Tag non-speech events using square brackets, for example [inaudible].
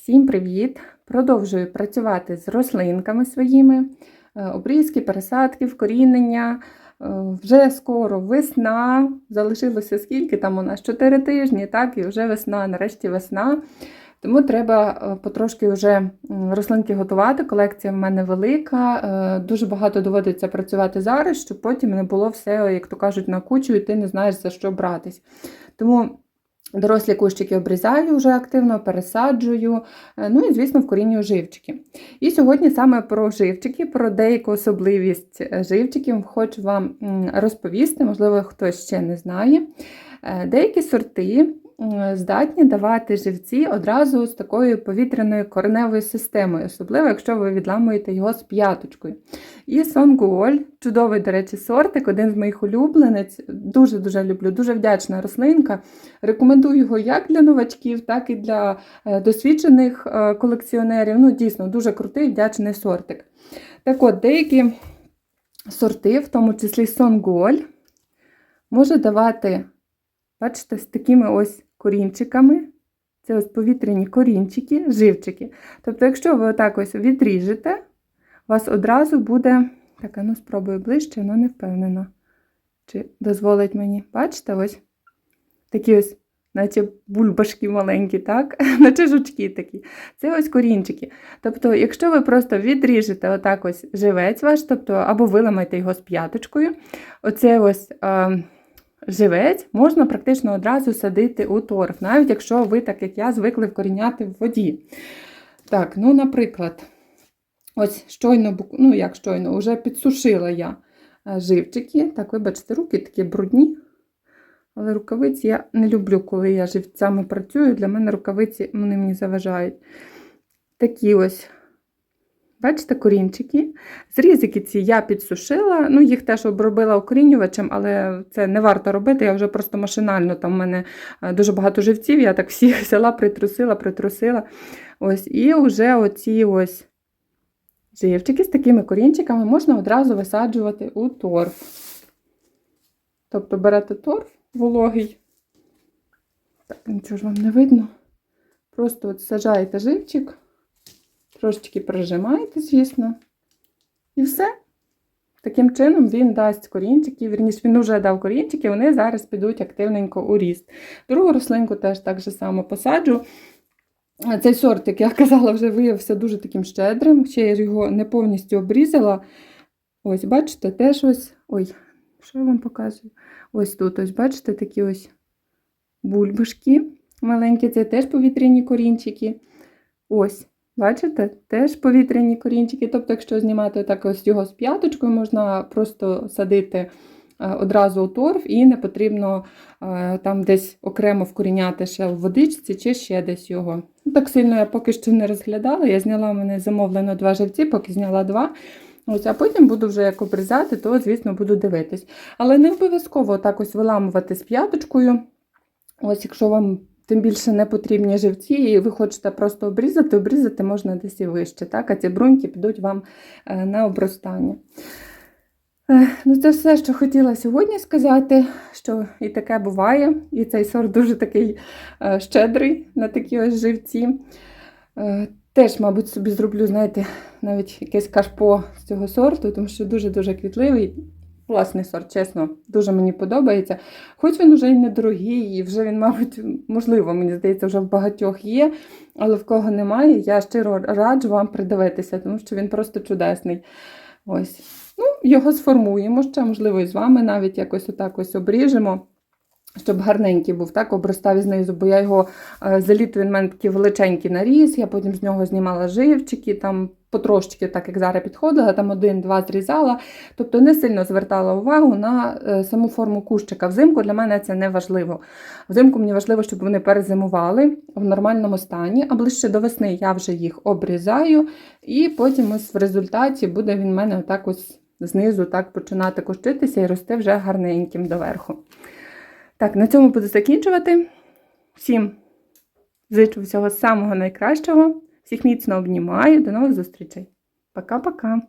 Всім привіт! Продовжую працювати з рослинками своїми. Е, Обрізки, пересадки, вкорінення. Е, Вже скоро весна. Залишилося скільки там у нас? 4 тижні, так, і вже весна, нарешті весна. Тому треба е, потрошки вже рослинки готувати. Колекція в мене велика. Дуже багато доводиться працювати зараз, щоб потім не було все, як то кажуть, на кучу, і ти не знаєш за що братись. Тому дорослі кущики обрізаю вже активно, пересаджую. е, Ну і, звісно, вкорінюю живчики. І сьогодні саме про живчики, про деяку особливість е, живчиків хочу вам розповісти, можливо, хтось ще не знає. Е, Деякі сорти здатні давати живці одразу з такою повітряною кореневою системою, особливо, якщо ви відламуєте його з п'яточкою. І сонгуоль, чудовий, до речі, сортик, один з моїх улюбленець. Дуже-дуже люблю, дуже вдячна рослинка. Рекомендую його як для новачків, так і для е, досвідчених е, колекціонерів. Ну, дійсно, дуже крутий, вдячний сортик. Так от, деякі сорти, в тому числі сонгуоль, може давати, бачите, з такими ось корінчиками. Це ось повітряні корінчики, живчики. Тобто, якщо ви отак ось відріжете, у вас одразу буде. Так, ну спробую ближче, але не впевнена. Чи дозволить мені. Бачите, ось такі ось, наче бульбашки маленькі, так? [laughs] наче жучки такі. Це ось корінчики. Тобто, якщо ви просто відріжете отак ось живець ваш, тобто, або виламаєте його з п'яточкою, оце ось. Е, Живець можна практично одразу садити у торф, навіть якщо ви, так як я, звикли вкоріняти в воді. Так, ну, наприклад, ось щойно, ну як щойно, вже підсушила я е, живчики. Так, вибачте, руки такі брудні. Але рукавиці я не люблю, коли я живцями працюю. Для мене рукавиці вони мені заважають. Такі ось, бачите, корінчики. Зрізики ці я підсушила. Ну, їх теж обробила укорінювачем, але це не варто робити. Я вже просто машинально, там в мене е, дуже багато живців, я так всіх [laughs] взяла, притрусила, притрусила. Ось, і вже оці ось живчики з такими корінчиками можна одразу висаджувати у торф. Тобто берете торф вологий. Так, нічого ж вам не видно. Просто от саджаєте живчик, трошечки прижимаєте, звісно. І все. Таким чином він дасть корінчики, вірніше, він вже дав корінчики, вони зараз підуть активненько у ріст. Другу рослинку теж так же само посаджу. Цей сорт, як я казала, вже виявився дуже таким щедрим. Ще я його не повністю обрізала. Ось, бачите, теж ось. Ой, що я вам показую? Ось тут, ось, бачите, такі ось бульбашки маленькі, це теж повітряні корінчики. Ось, бачите, теж повітряні корінчики. Тобто, якщо знімати так ось його з п'яточкою, можна просто садити е, одразу у торф і не потрібно е, там десь окремо вкоріняти ще в водичці чи ще десь його. Ну, Так сильно я поки що не розглядала. Я зняла в мене замовлено два живці, поки зняла два. Ось, а потім буду вже як обрізати, то, звісно, буду дивитись. Але не обов'язково так ось виламувати з п'яточкою. Ось, якщо вам тим більше не потрібні живці, і ви хочете просто обрізати, обрізати можна десь і вище. Так? А ці бруньки підуть вам е, на обростання. Е, Ну, це все, що хотіла сьогодні сказати, що і таке буває, і цей сорт дуже такий е, щедрий на такі ось живці. Теж, мабуть, собі зроблю, знаєте, навіть якесь кашпо з цього сорту, тому що дуже-дуже квітливий. Класний сорт, чесно, дуже мені подобається. Хоч він вже й недорогий, і вже він, мабуть, можливо, мені здається, вже в багатьох є, але в кого немає, я щиро раджу вам придивитися, тому що він просто чудесний. Ось. Ну, його сформуємо ще, можливо, і з вами навіть якось отак ось обріжемо. Щоб гарненький був, так, обростав і знизу, бо я його е, за літо він мене такий величенький наріс, я потім з нього знімала живчики, там потрошки, так як зараз підходила, там один-два зрізала. Тобто не сильно звертала увагу на е, саму форму кущика. Взимку для мене це не важливо. Взимку мені важливо, щоб вони перезимували в нормальному стані, а ближче до весни я вже їх обрізаю, і потім ось в результаті буде він в мене отак ось знизу так починати кущитися і рости вже гарненьким доверху. Так, на цьому буду закінчувати. Всім зичу всього самого найкращого. Всіх міцно обнімаю. До нових зустрічей. Пока-пока.